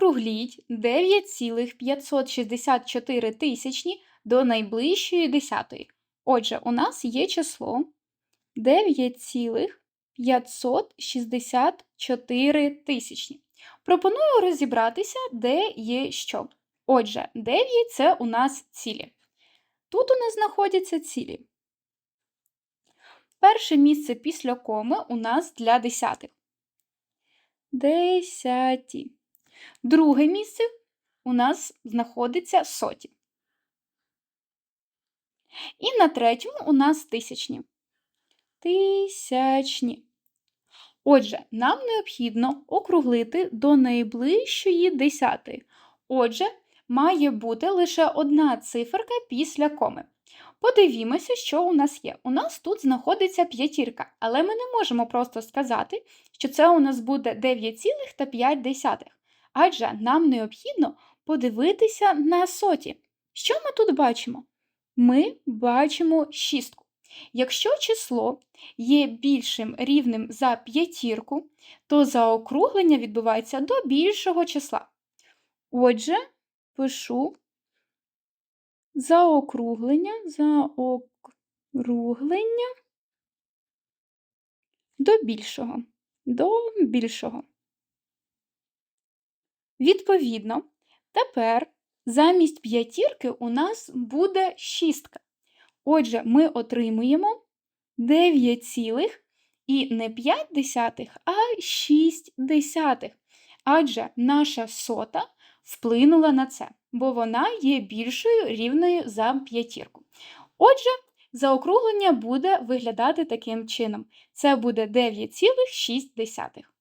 Округліть 9,564 тисячні до найближчої десятої. Отже, у нас є число 9,564 тисячні. Пропоную розібратися, де є що. Отже, 9 – це у нас цілі. Тут у нас знаходяться цілі. Перше місце після коми у нас для десятих. Десяті. Друге місце у нас знаходиться соті. І на третьому у нас тисячні. Тисячні. Отже, нам необхідно округлити до найближчої десятої. Отже, має бути лише одна циферка після коми. Подивімося, що у нас є. У нас тут знаходиться п'ятірка, але ми не можемо просто сказати, що це у нас буде 9,5. Адже нам необхідно подивитися на соті. Що ми тут бачимо? Ми бачимо шістку. Якщо число є більшим рівнем за п'ятірку, то заокруглення відбувається до більшого числа. Отже, пишу заокруглення, заокруглення до більшого. До більшого. Відповідно, тепер замість п'ятірки у нас буде шістка. Отже, ми отримуємо 9 цілих і не 5 десятих, а 6 десятих. Адже наша сота вплинула на це, бо вона є більшою рівною за п'ятірку. Отже, заокруглення буде виглядати таким чином. Це буде 9,6.